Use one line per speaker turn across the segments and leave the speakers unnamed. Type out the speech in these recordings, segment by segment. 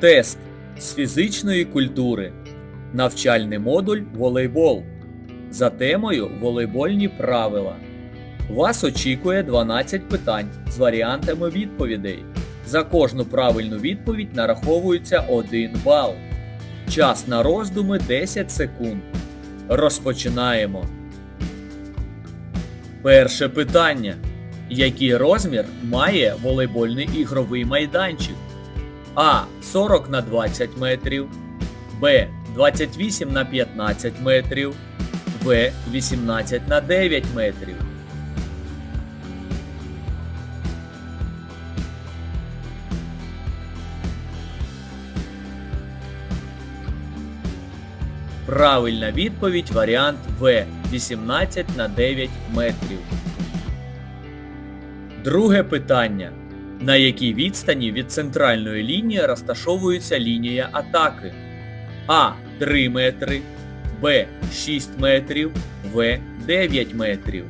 Тест з фізичної культури. Навчальний модуль волейбол. За темою волейбольні правила. Вас очікує 12 питань з варіантами відповідей. За кожну правильну відповідь нараховується 1 бал. Час на роздуми 10 секунд. Розпочинаємо. Перше питання. Який розмір має волейбольний ігровий майданчик? А. 40 на 20 метрів. Б. 28 на 15 метрів. В. 18 на 9 метрів. Правильна відповідь варіант В 18 на 9 метрів. Друге питання. На якій відстані від центральної лінії розташовується лінія атаки? А. 3 метри, Б. 6 метрів, В. 9 метрів.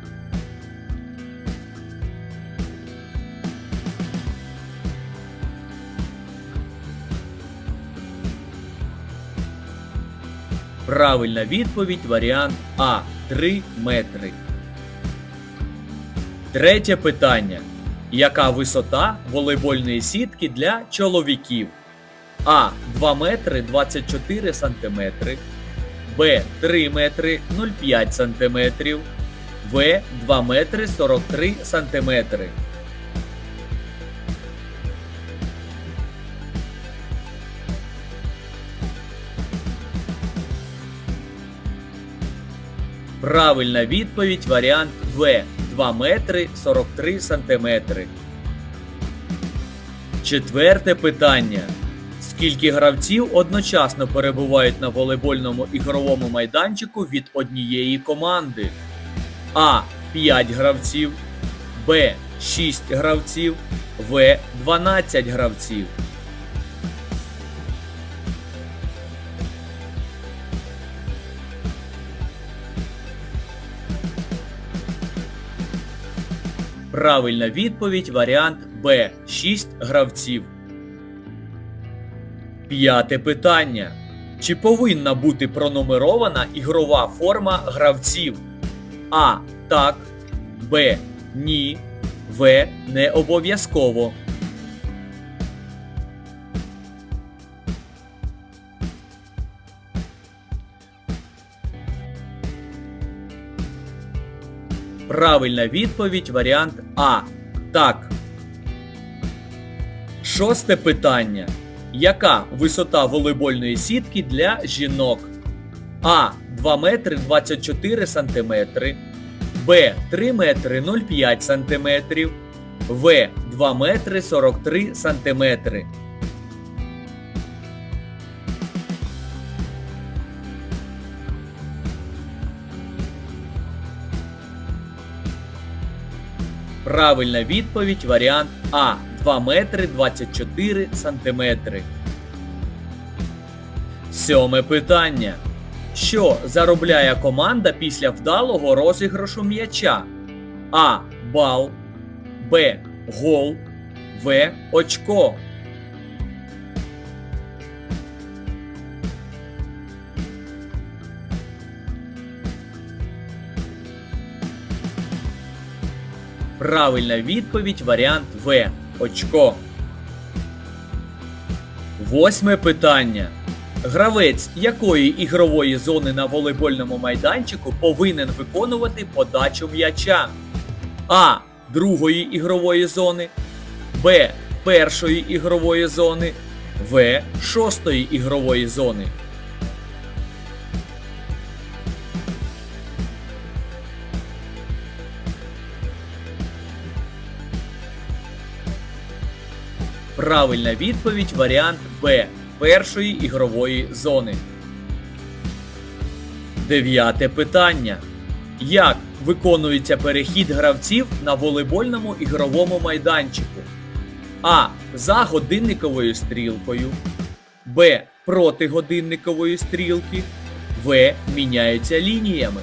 Правильна відповідь варіант А 3 метри. Третє питання. Яка висота волейбольної сітки для чоловіків? А. 2 метри 24 сантиметри, Б. 3 метри 0,5 сантиметрів, В. 2 метри 43 сантиметри. Правильна відповідь варіант В 2 метри 43 сантиметри. Четверте питання. Скільки гравців одночасно перебувають на волейбольному ігровому майданчику від однієї команди? А. 5 гравців, Б. 6 гравців, В. 12 гравців. Правильна відповідь варіант Б 6 гравців. П'яте питання. Чи повинна бути пронумерована ігрова форма гравців? А. Так. Б. Ні. В. Не обов'язково. Правильна відповідь варіант А. Так. Шосте питання. Яка висота волейбольної сітки для жінок? А. 2 метри 24 сантиметри. Б. 3 метри 0,5 сантиметрів. В. 2 метри 43 сантиметри. Правильна відповідь варіант А 2 метри 24 сантиметри. Сьоме питання. Що заробляє команда після вдалого розіграшу м'яча? А. Бал. Б. Гол. В. Очко. Правильна відповідь варіант В. Очко. Восьме питання. Гравець якої ігрової зони на волейбольному майданчику повинен виконувати подачу м'яча? А. Другої ігрової зони. Б. Першої ігрової зони. В. Шостої ігрової зони. Правильна відповідь варіант Б першої ігрової зони. Дев'яте питання. Як виконується перехід гравців на волейбольному ігровому майданчику? А. За годинниковою стрілкою. Б. Проти годинникової стрілки. В. Міняються лініями.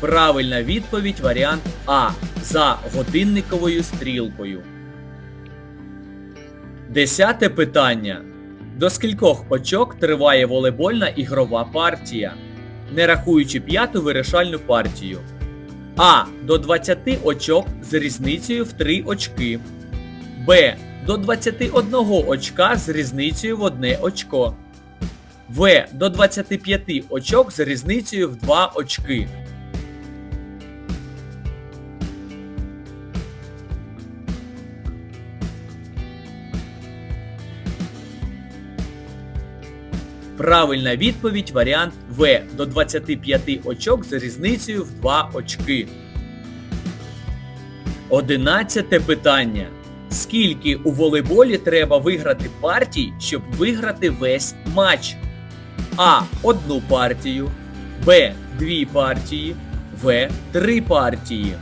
Правильна відповідь варіант А. За годинниковою стрілкою. Десяте питання. До скількох очок триває волейбольна ігрова партія, не рахуючи п'яту вирішальну партію? А. До 20 очок з різницею в 3 очки. Б. До 21 очка з різницею в 1 очко. В. До 25 очок з різницею в 2 очки. Правильна відповідь варіант В до 25 очок з різницею в 2 очки. Одинадцяте питання. Скільки у волейболі треба виграти партій, щоб виграти весь матч? А. Одну партію. Б. Дві партії. В. Три партії.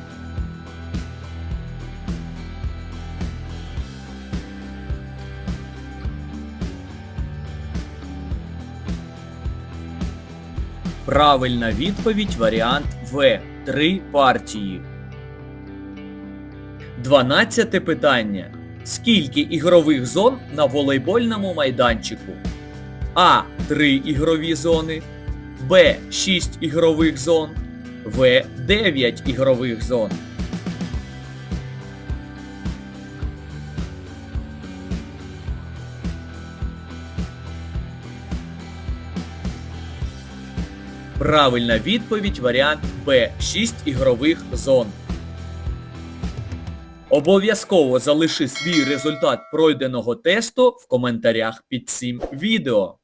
Правильна відповідь варіант В. Три партії. Дванадцяте питання. Скільки ігрових зон на волейбольному майданчику? А. 3 ігрові зони. Б. 6 ігрових зон. В. 9 ігрових зон. Правильна відповідь варіант Б. 6 ігрових зон. Обов'язково залиши свій результат пройденого тесту в коментарях під цим відео.